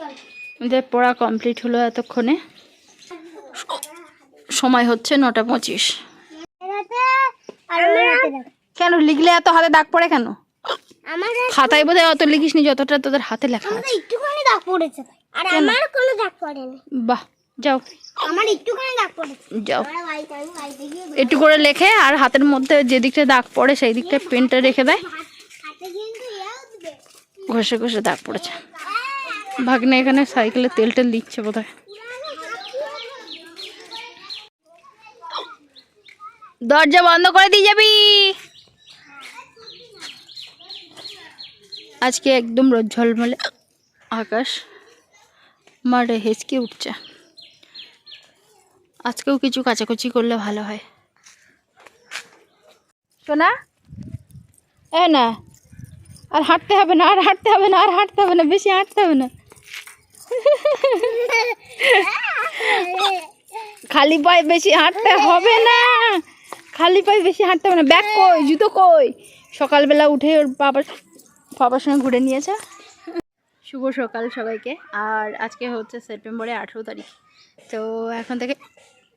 আমাদের পড়া কমপ্লিট হলো এতক্ষণে। সময় হচ্ছে নটা পঁচিশ। কেন লিখলে এত হাতে দাগ পড়ে কেন? খাতায় বোধহয় অত লিখিসনি যতটা তোদের হাতে লেখা আছে। একটুখানি দাগ পড়েছে আর আমার কোনো দাগ পড়েনি। বাহ যাও। আমার একটুখানি দাগ পড়েছে। যাও। একটু করে লেখে আর হাতের মধ্যে যে দিকটা দাগ পড়ে সেই দিকটা পেনটা রেখে দেয়। ঘষে ঘষে দাগ পড়েছে। ভাগ্নে এখানে সাইকেলে তেল টেল দিচ্ছে বোধ দরজা বন্ধ করে দিয়ে যাবি। আজকে একদম রোদ ঝলমলে আকাশ। মারে হেঁচকে উঠছে। আজকেও কিছু কাচাকুচি করলে ভালো হয়। শোনা এ না। আর হাঁটতে হবে না, আর হাঁটতে হবে না, আর হাঁটতে হবে না, বেশি হাঁটতে হবে না। খালি পায়ে বেশি হাঁটতে হবে না। খালি পায়ে বেশি হাঁটতে হবে না। ব্যাগ কই? জুতো কই? সকালবেলা উঠে ওর বাবার বাবার সঙ্গে ঘুরে নিয়েছে। শুভ সকাল সবাইকে। আর আজকে হচ্ছে সেপ্টেম্বরে আঠেরো তারিখ। তো এখন থেকে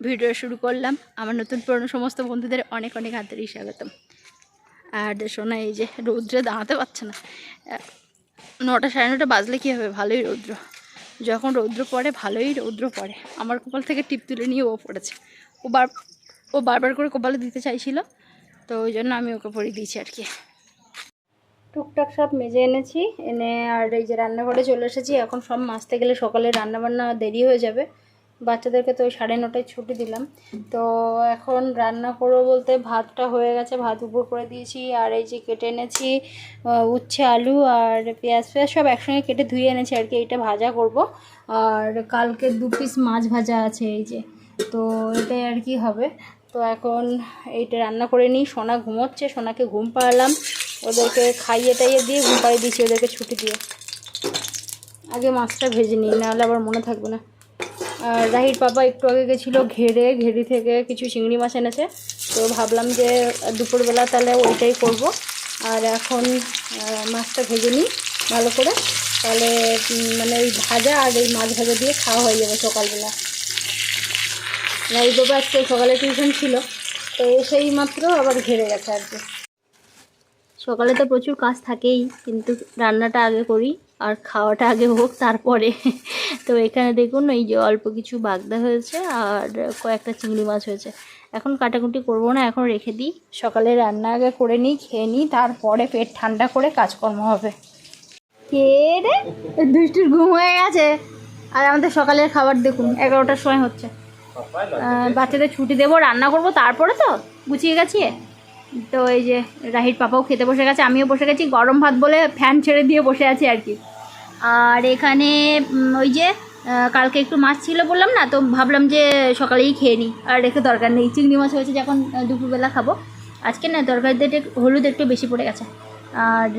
ভিডিও শুরু করলাম। আমার নতুন পুরনো সমস্ত বন্ধুদের অনেক অনেক আন্তরিক স্বাগতম। আর শোনা এই যে রৌদ্রে দাঁড়াতে পারছে না। নটা সাড়ে নটা বাজলে কী হবে? ভালোই রৌদ্র। যখন রৌদ্র পড়ে, ভালোই রৌদ্র পড়ে। আমার কপাল থেকে টিপ তুলে নিয়ে ও পড়েছে। ও বার, ও বারবার করে কপালে দিতে চাইছিল, তো ওই জন্য আমি ওকে পরিয়ে দিয়েছি আর কি। টুকটাক সব মেজে এনেছি, এনে আর এই যে রান্নাঘরে চলে এসেছি। এখন সব মাছতে গেলে সকালে রান্নাবান্না দেরি হয়ে যাবে। বাচ্চাদেরকে তো ওই সাড়ে নটায় ছুটি দিলাম। তো এখন রান্না করব বলতে ভাতটা হয়ে গেছে, ভাত উপর করে দিয়েছি, আর এই যে কেটে এনেছি উচ্ছে, আলু আর পেঁয়াজ পেঁয়াজ সব একসঙ্গে কেটে ধুয়ে এনেছি আর কি এটা ভাজা করব। আর কালকে দু পিস মাছ ভাজা আছে এই যে, তো এটাই আর কি হবে। তো এখন এইটা রান্না করে নিই, সোনা ঘুমোচ্ছে, সোনাকে ঘুম পাড়ালাম, ওদেরকে খাইয়ে টাইয়ে দিয়ে ঘুম পাড়িয়ে দিয়েছি ওদেরকে ছুটি দিয়ে। আগে মাছটা ভেজে নিই, নাহলে আবার মনে থাকবে না। রাহির বাবা একটু আগে গেছিল ঘেরে, ঘেরি থেকে কিছু চিংড়ি মাছ এনেছে। তো ভাবলাম যে দুপুরবেলা তাহলে ওইটাই করব। আর এখন মাছটা ভেজে নিই ভালো করে। তাহলে মানে ওই ভাজা আর এই মাছ ভাজা দিয়ে খাওয়া হয়ে যাবে সকালবেলা। রাহির বাবা আজকে সকালে টিউশন ছিল, তো এসেই মাত্র আবার ঘেরে গেছে আর কি। সকালে তো প্রচুর কাজ থাকেই, কিন্তু রান্নাটা আগে করি। আর খাওয়াটা আগে হোক তারপরে। তো এখানে দেখুন, এই যে অল্প কিছু বাগদা হয়েছে আর কয়েকটা চিংড়ি মাছ হয়েছে। এখন কাটাকুটি করব না, এখন রেখে দিই। সকালে রান্না আগে করে নিই, খেয়ে নিই, তারপরে পেট ঠান্ডা করে কাজকর্ম হবে। কে রে? দুষ্টির ঘুম হয়ে গেছে। আর আমাদের সকালের খাবার দেখুন, এগারোটার সময় হচ্ছে। বাচ্চাদের ছুটি দেবো, রান্না করব তারপরে তো গুছিয়ে গেছিয়ে। তো এই যে রাহির পাপাও খেতে বসে গেছে, আমিও বসে গেছি। গরম ভাত বলে ফ্যান ছেড়ে দিয়ে বসে আছি আর কি। আর এখানে ওই যে কালকে একটু মাছ ছিল বললাম না, তো ভাবলাম যে সকালেই খেয়ে নিই। আর রেখে দরকার নেই। চিংড়ি মাছ হয়েছে যখন দুপুরবেলা খাব। আজকে না, তরকারিতে হলুদ একটু বেশি পড়ে গেছে। আর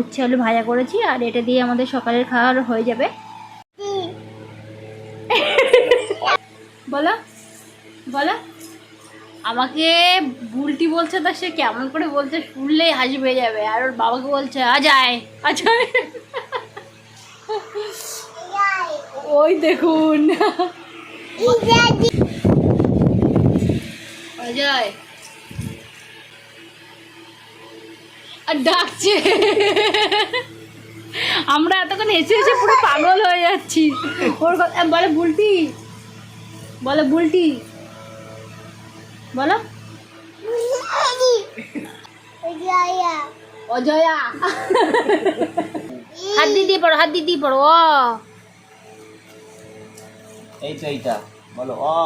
উচ্ছে আলু ভাজা করেছি, আর এটা দিয়ে আমাদের সকালের খাওয়ার হয়ে যাবে। বলো বলো। আমাকে ভুলটি বলছে তা সে কেমন করে বলছে, শুনলেই হাসি পেয়ে যাবে। আর ওর বাবাকে বলছে আজায় আজায় ওই দেখুন। অজয়। আর ডাকছে। আমরা এতক্ষণ হেসে হেসে পুরো পাগল হয়ে যাচ্ছি। ওর কথা বলে বুলটি। বলে বুলটি। বলো। অজয়া। হাত দিয়ে দিয়ে পড়ো হাত দিয়ে দিয়ে পড়ো এই তো এইটা বলো অ।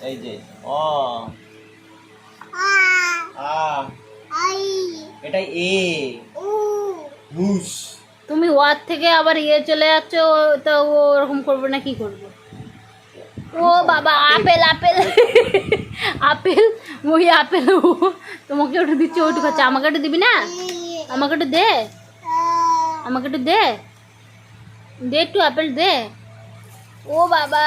এই যে অ। আ। এটাই এ। হুস তুমি ওয়ার থেকে আবার ইয়ে চলে যাচ্ছ তো ও ওরকম করবে না কি করব? ও বাবা আপেল আপেল। আপেল ওই আপেল তোমাকে ওটা দিচ্ছে ওটু খাচ্ছে। আমাকে একটু দিবি না? আমাকে একটু দে। আমাকে একটু দে। দে একটু আপেল দে। ও বাবা।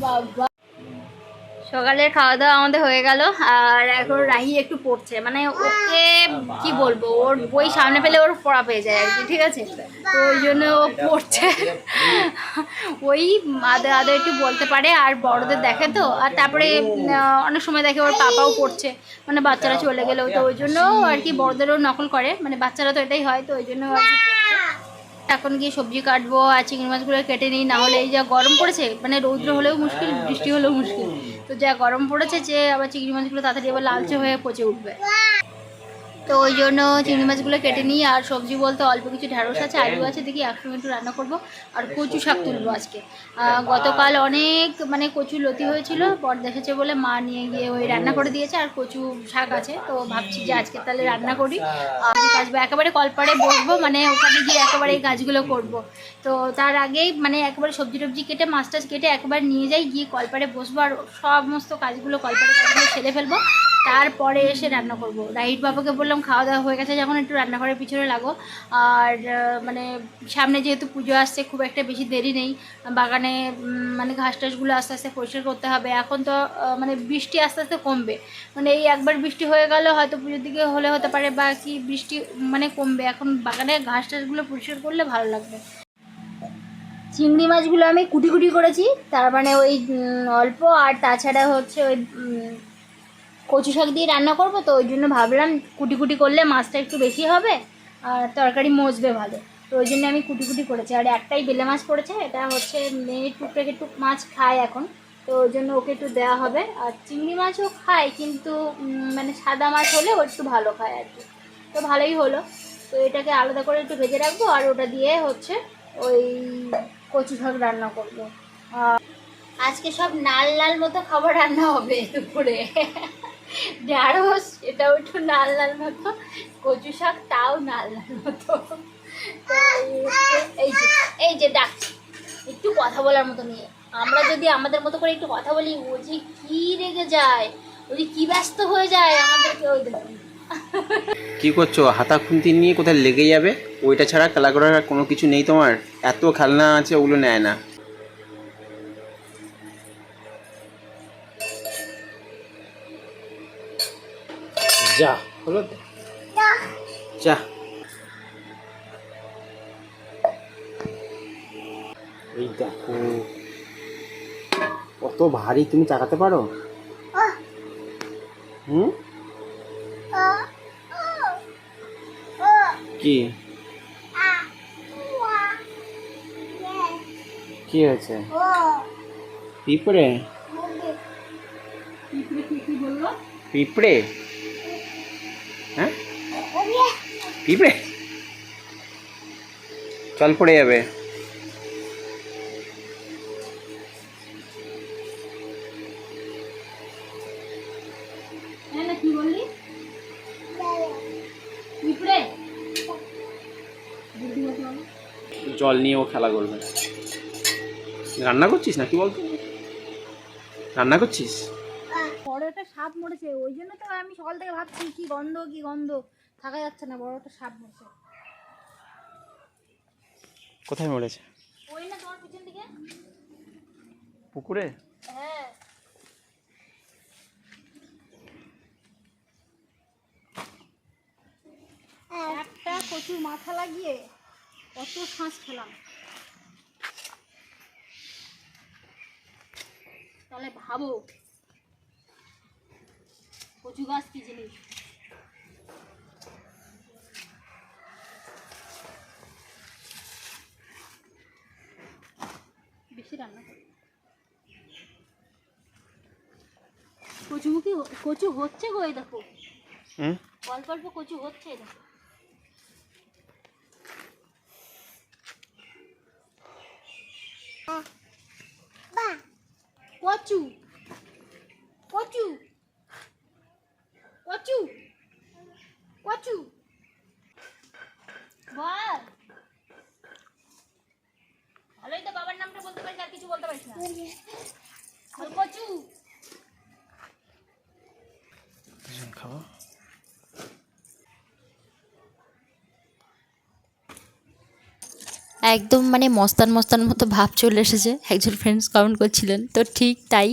বাবা। সকালের খাওয়া দাওয়া আমাদের হয়ে গেল, আর এখন রাহি একটু পড়ছে। মানে ওকে কি বলব, ওর বই সামনে পেলে ওর পড়া পেয়ে যায় আর কি, ঠিক আছে? তো ওই জন্য ও পড়ছে। ওই আদে আদে একটু বলতে পারে, আর বড়দের দেখে তো, আর তারপরে অনেক সময় দেখে ওর পাপাও পড়ছে মানে বাচ্চারা চলে গেলেও, তো ওই জন্য আর কি বড়দেরও নকল করে মানে বাচ্চারা তো এটাই হয়, তো ওই জন্য আর কি এখন গিয়ে সবজি কাটবো আর চিংড়ি মাছগুলো কেটে নিই, না হলে এই যা গরম পড়েছে মানে রৌদ্র হলেও মুশকিল, বৃষ্টি হলেও মুশকিল। তো যা গরম পড়েছে যে, আবার চিংড়ি মাছগুলো তাড়াতাড়ি আবার লালচে হয়ে পচে উঠবে। তো ওই জন্য চিংড়ি মাছগুলো কেটে নিই, আর সবজি বলতে অল্প কিছু ঢ্যাঁড়স আছে, আলু আছে, দেখি একসঙ্গে একটু রান্না করব, আর কচু শাক তুলবো আজকে। গতকাল অনেক মানে কচু লতি হয়েছিল, পর দেখেছে বলে মা নিয়ে গিয়ে ওই রান্না করে দিয়েছে, আর কচু শাক আছে, তো ভাবছি যে আজকে তাহলে রান্না করি। আর কাজ একেবারে কলপাড়ে বসবো মানে ওখানে গিয়ে একেবারে এই কাজগুলো করব। তো তার আগেই মানে একেবারে সবজি টবজি কেটে, মাছ টাছ কেটে একবার নিয়ে যাই, গিয়ে কলপাড়ে বসবো আর সমস্ত কাজগুলো কলপাড়ে কাজগুলো ছেড়ে ফেলব। তারপরে এসে রান্না করব। রাইট বাবাকে বললাম, খাওয়া দাওয়া হয়ে গেছে, যখন একটু রান্নাঘরের পিছনে লাগো। আর মানে সামনে যেহেতু পুজো আসছে, খুব একটা বেশি দেরি নেই। বাগানে মানে ঘাস টাসগুলো আস্তে আস্তে পরিষ্কার করতে হবে। এখন তো মানে বৃষ্টি আস্তে আস্তে কমবে। মানে এই একবার বৃষ্টি হয়ে গেল, হয়তো পুজোর দিকে হলে হতে পারে বা কি বৃষ্টি মানে কমবে। এখন বাগানে ঘাস টাসগুলো পরিষ্কার করলে ভালো লাগবে। চিংড়ি মাছগুলো আমি কুটি কুটি করেছি, তার মানে ওই অল্প, আর তাছাড়া হচ্ছে ওই কচু শাক দিয়ে রান্না করব, তো ওই জন্য ভাবলাম কুটি কুটি করলে মাছটা একটু বেশি হবে, আর তরকারি মজবে ভালো, তো ওই জন্য আমি কুটি কুটি করেছি। আর একটাই বেলে মাছ পড়েছে, এটা হচ্ছে মেয়ে টুকটাকে একটু মাছ খায় এখন, তো ওই জন্য ওকে একটু দেওয়া হবে। আর চিংড়ি মাছও খায়, কিন্তু মানে সাদা মাছ হলে ও একটু ভালো খায় আর কি। তো ভালোই হলো, তো এটাকে আলাদা করে একটু ভেজে রাখব, আর ওটা দিয়ে হচ্ছে ওই কচু শাক রান্না করব। আজকে সব নাল লাল মতো খাবার রান্না হবে দুপুরে। ঢ্যাঁড়স এটাও একটু নাল লাল মতো। কচু শাক, তাও নাল লাল মতো। এই যে এই যে ডাকছি একটু কথা বলার মতো নিয়ে। আমরা যদি আমাদের মতো করে একটু কথা বলি, ও যে কি রেগে যায়, ও যে কি ব্যস্ত হয়ে যায় আমাদেরকে, ওই দেখুন। কি করছ? হাতা খুন্তি নিয়ে কোথায় লেগে যাবে? ওইটা ছাড়া খেলা করার আর কোনো কিছু নেই তোমার? এত খেলনা আছে ওগুলো নেয় না। যা হলো যা। এই দেখো। কত ভারী তুমি চাকাতে পারো? হুম? কি? কি হয়েছে? পিঁপড়ে পিঁপড়ে? হ্যাঁ? পিঁপড়ে? চল পড়ে যাবে। হ্যাঁ কি বললি? পিঁপড়ে? জল নিয়েও খেলা করবে। রান্না করছিস না কি বলতো? রান্না করছিস? বড় একটা সাপ মরেছে ওই জন্য তো আমি সকাল থেকে ভাবছি কি গন্ধ কি গন্ধ? থাকা যাচ্ছে না বড় একটা সাপ মরেছে। কোথায় মরেছে? ওই না তোমার পিছন দিকে। পুকুরে? হ্যাঁ। একটা কচুর মাথা লাগিয়ে কত শ্বাস খেলাম। তাহলে ভাবো। কচু গাছ কি জিনিস? বেশি রান্না করি। কচুমুখি কচু হচ্ছে গো এই দেখো। হুম? অল্প অল্প কচু হচ্ছে এই দেখো। কচু কচু কচু কচু বল। ভালোই তো বাবার নামটা বলতে পারিস, আর কিছু বলতে পারিস না। কচু খাওয়া একদম মানে মস্তান মস্তান মতো ভাব চলে এসেছে। একজন ফ্রেন্ডস কমেন্ট করছিলেন। তো ঠিক তাই।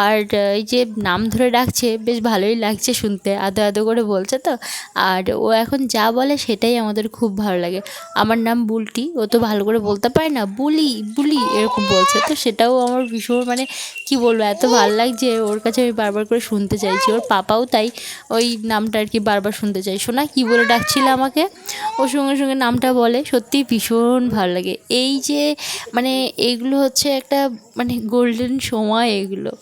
আর এই যে নাম ধরে ডাকছে, বেশ ভালোই লাগছে শুনতে। আদো আদো করে বলছে তো। আর ও এখন যা বলে সেটাই আমাদের খুব ভালো লাগে। আমার নাম বুলটি। ও তো ভালো করে বলতে পারে না, বুলি বুলি এরকম বলছে। তো সেটাও আমার ভীষণ মানে কি বলব, এত ভালো লাগছে। ওর কাছে আমি বারবার করে শুনতে চাইছি। ওর পাপাও তাই ওই নামটা আর কি বারবার শুনতে চাই। শোনা কী বলে ডাকছিল আমাকে? ওর সঙ্গে সঙ্গে নামটা বলে। সত্যিই ভীষণ ভালো লাগে। এই যে মানে এইগুলো হচ্ছে একটা মানে গোল্ডেন সময় এগুলো।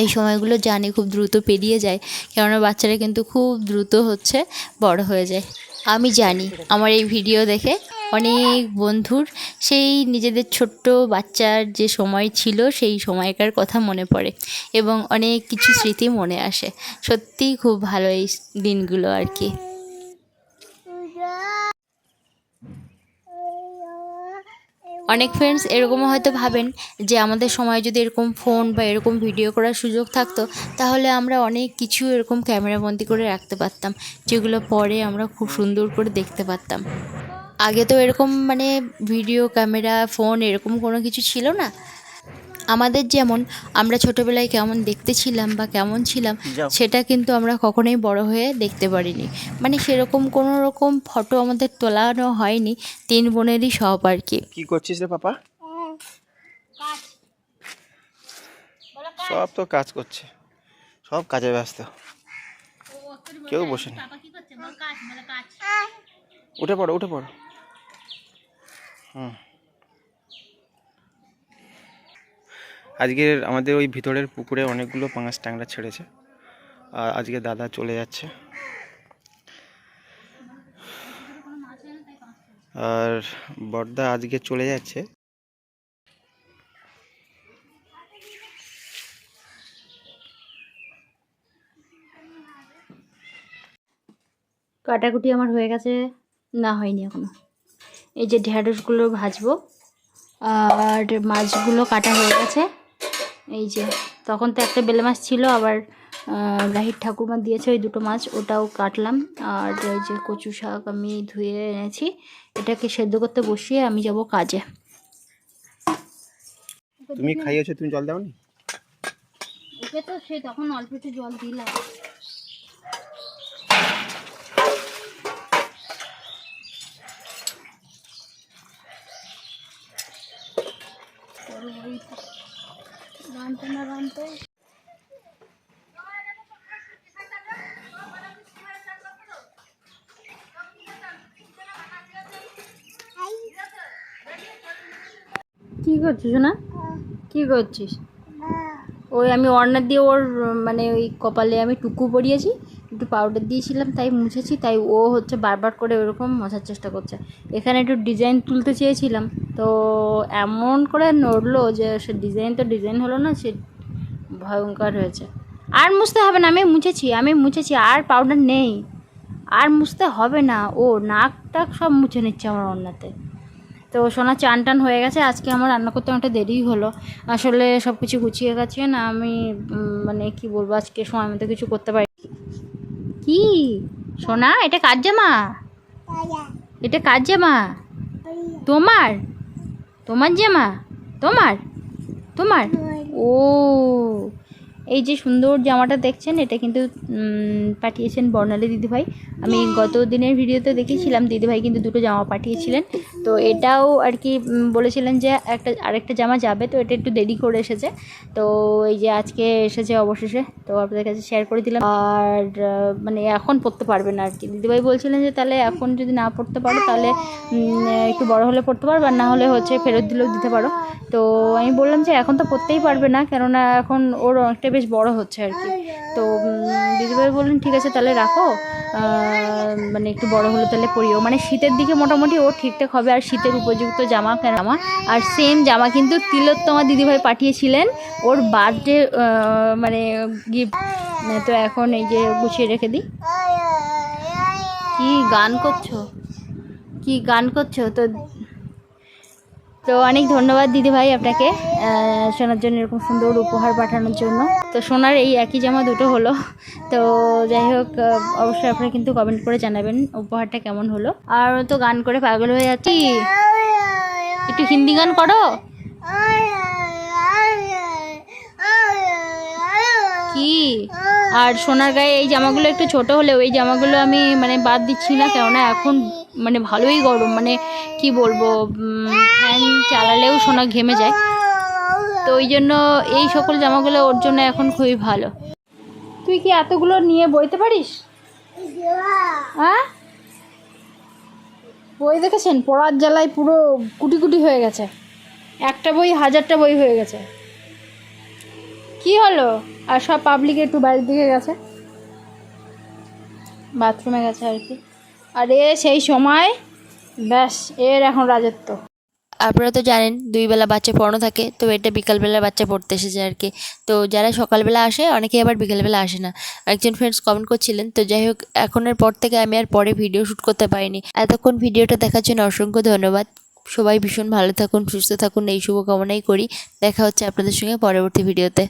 এই সময়গুলো জানি খুব দ্রুত পেরিয়ে যায়, কেননা বাচ্চারা কিন্তু খুব দ্রুত হচ্ছে বড় হয়ে যায়। আমি জানি, আমার এই ভিডিও দেখে অনেক বন্ধুর সেই নিজেদের ছোট্ট বাচ্চার যে সময় ছিল, সেই সময়কার কথা মনে পড়ে এবং অনেক কিছু স্মৃতি মনে আসে। সত্যিই খুব ভালো এই দিনগুলো আর কি। অনেক ফ্রেন্ডস এরকমও হয়তো ভাবেন যে আমাদের সময় যদি এরকম ফোন বা এরকম ভিডিও করার সুযোগ থাকতো, তাহলে আমরা অনেক কিছু এরকম ক্যামেরাবন্দি করে রাখতে পারতাম, যেগুলো পরে আমরা খুব সুন্দর করে দেখতে পারতাম। আগে তো এরকম মানে ভিডিও ক্যামেরা ফোন এরকম কোনো কিছু ছিল না। আমাদের যেমন আমরা ছোটোবেলায় কেমন দেখতে ছিলাম বা কেমন ছিলাম সেটা কিন্তু আমরা কখনোই বড় হয়ে দেখতে পারিনি। মানে সেরকম কোনো রকম ফটো আমাদের তোলানো হয়নি তিন বোনেরই সব আর কি। কি করছিস রে পাপা? সব তো কাজ করছে। সব কাজে ব্যস্ত। কেউ বসে না উঠে পড়ো উঠে পড়ো। হুম। আজকের আমাদের ওই ভিতরের পুকুরে অনেকগুলো পাঙাশ ট্যাংরা ছেড়েছে। আর আজকে দাদা চলে যাচ্ছে। আর বর্দা আজকে চলে যাচ্ছে। কাটাকুটি আমার হয়ে গেছে, না হয়নি এখনও। এই যে ঢ্যাঁড়সগুলো ভাজবো, আর মাছগুলো কাটা হয়ে গেছে। এই যে তখন তো একটা বেলে মাছ ছিল আবার গাহির রাহির ঠাকুরমা দিয়েছে ওই দুটো মাছ ওটাও কাটলাম। আর এই যে কচু শাক আমি ধুয়ে এনেছি এটাকে সেদ্ধ করতে বসিয়ে আমি যাব কাজে। তুমি খাইয়েছো তুমি জল দাওনি? ওকে তো সে তখন অল্প একটু জল দিলাম। করছিস না কি করছিস? ওই আমি অর্ণার দিয়ে ওর মানে ওই কপালে আমি টুকু পরিয়েছি, একটু পাউডার দিয়েছিলাম, তাই মুছেছি, তাই ও হচ্ছে বারবার করে ওরকম মশার চেষ্টা করছে। এখানে একটু ডিজাইন তুলতে চেয়েছিলাম, তো এমন করে নড়লো যে সে ডিজাইন তো ডিজাইন হলো না, সে ভয়ঙ্কর হয়েছে। আর মুছতে হবে না, আমি মুছেছি আমি মুছেছি, আর পাউডার নেই। আর মুছতে হবে না, ও নাক টাক সব মুছে নিচ্ছে আমার অন্যতে তো সোনা চান টান হয়ে গেছে, আজকে আমার রান্না করতে অনেকটা দেরি হলো। আসলে সব কিছু গুছিয়ে গেছে না আমি মানে কি বলব, আজকে সময় মতো কিছু করতে পারি। কি? সোনা, এটা কার জামা? এটা কার জামা? তোমার? তোমার জামা? তোমার? তোমার? ও এই যে সুন্দর জামাটা দেখছেন, এটা কিন্তু পাঠিয়েছেন বর্ণালী দিদিভাই। আমি গত দিনের ভিডিওতে দেখেছিলাম দিদিভাই কিন্তু দুটো জামা পাঠিয়েছিলেন। তো এটাও আর কি বলেছিলেন যে একটা, আরেকটা জামা যাবে, তো এটা একটু দেরি করে এসেছে। তো এই যে আজকে এসেছে অবশেষে, তো আপনাদের কাছে শেয়ার করে দিলাম। আর মানে এখন পড়তে পারবে না আর কি। দিদিভাই বলছিলেন যে তাহলে এখন যদি না পড়তে পারো, তাহলে একটু বড় হলে পড়তে পারবে, আর না হলে হচ্ছে ফেরত দিলেও দিতে পারো। তো আমি বললাম যে এখন তো পড়তেই পারবে না, কেননা এখন ওর অনেকটা বেশ বড় হচ্ছে আর কি। তো দিদিভাই বললেন, ঠিক আছে, তাহলে রাখো। মানে একটু বড় হলে তাহলে পরিও। মানে শীতের দিকে মোটামুটি ও ঠিকঠাক হবে, আর শীতের উপযুক্ত জামা কেন জামা? আর সেম জামা কিন্তু তিলোত্তমা দিদিভাই পাঠিয়েছিলেন ওর বার্থডে মানে গিফট তো এখন এই যে গুছিয়ে রেখে দিই। কি গান করছ? কি গান করছ? তো তো অনেক ধন্যবাদ দিদি ভাই আপনাকে সোনার জন্য এরকম সুন্দর উপহার পাঠানোর জন্য। তো সোনার এই একই জামা দুটো হলো। তো যাই হোক অবশ্যই আপনারা কিন্তু কমেন্ট করে জানাবেন উপহারটা কেমন হলো। আর তো গান করে পাগল হয়ে যাচ্ছি। একটু হিন্দি গান করো। কি? আর সোনার গায়ে এই জামাগুলো একটু ছোট হলেও, এই জামাগুলো আমি মানে বাদ দিচ্ছি না কেননা এখন মানে ভালোই গরম। মানে কি বলব চালালেও সোনা ঘেমে যায়। তো ওই জন্য এই সকল জামাগুলো ওর জন্য এখন খুবই ভালো। তুই কি এতগুলো নিয়ে বইতে পারিস? হ্যাঁ? বই দেখেছেন? পড়ার জ্বালায় পুরো কুটি কুটি হয়ে গেছে। একটা বই, হাজারটা বই হয়ে গেছে। কি হলো? আর সব পাবলিক একটু বাড়ির দিকে গেছে। বাথরুমে গেছে আর কি। আর এ সেই সময়, ব্যাস, এর এখন রাজত্ব। আপনারা তো জানেন দুই বেলা বাচ্চা পড়ানো থাকে, তো এটা বিকালবেলা বাচ্চা পড়তে এসেছে আর কি। তো যারা সকালবেলা আসে অনেকে আবার বিকালবেলা আসে না। একজন ফ্রেন্ডস কমেন্ট করছিলেন, তো যাই হোক, এখনের পর থেকে আমি আর পরে ভিডিও শ্যুট করতে পারিনি। এতক্ষণ ভিডিওটা দেখার জন্য অসংখ্য ধন্যবাদ। সবাই ভীষণ ভালো থাকুন, সুস্থ থাকুন, এই শুভকামনাই করি। দেখা হচ্ছে আপনাদের সঙ্গে পরবর্তী ভিডিওতে